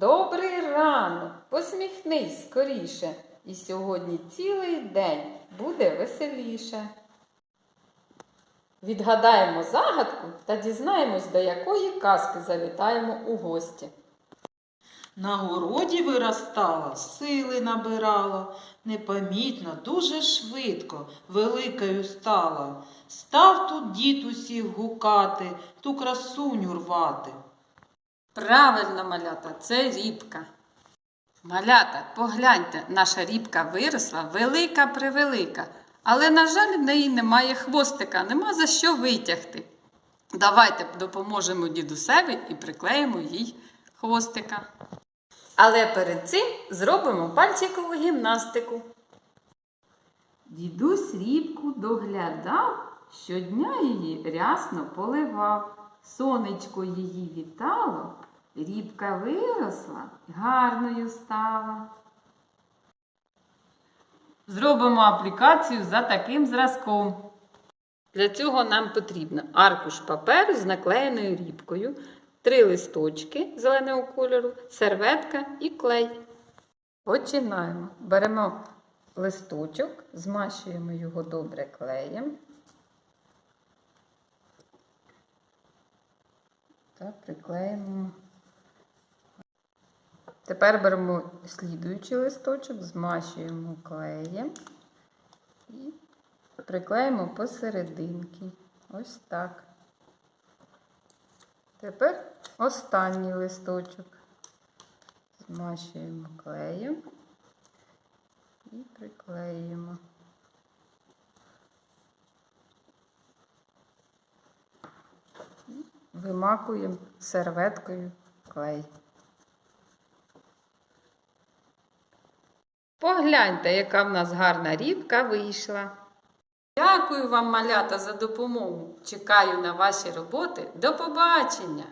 Добрий ранок, посміхнись скоріше, і сьогодні цілий день буде веселіше. Відгадаємо загадку та дізнаємось, до якої казки завітаємо у гості. На городі виростала, сили набирала, непомітно, дуже швидко, великою стала. Став тут дід усіх гукати, ту красуню рвати. Правильно, малята, це рібка. Малята, погляньте, наша рібка виросла велика превелика, але, на жаль, в неї немає хвостика, нема за що витягти. Давайте допоможемо дідусеві і приклеїмо їй хвостика. Але перед цим зробимо пальчикову гімнастику. Дідусь рібку доглядав, щодня її рясно поливав. Сонечко її вітало, рібка виросла, гарною стала. Зробимо аплікацію за таким зразком. Для цього нам потрібно аркуш паперу з наклеєною рібкою, три листочки зеленого кольору, серветка і клей. Починаємо. Беремо листочок, змащуємо його добре клеєм. Та приклеїмо. Тепер беремо слідуючий листочок, змащуємо клеєм і приклеїмо посерединки. Ось так. Тепер останній листочок. Змащуємо клеєм і приклеюємо. Вимакуємо серветкою клей. Погляньте, яка в нас гарна рібка вийшла. Дякую вам, малята, за допомогу. Чекаю на ваші роботи. До побачення!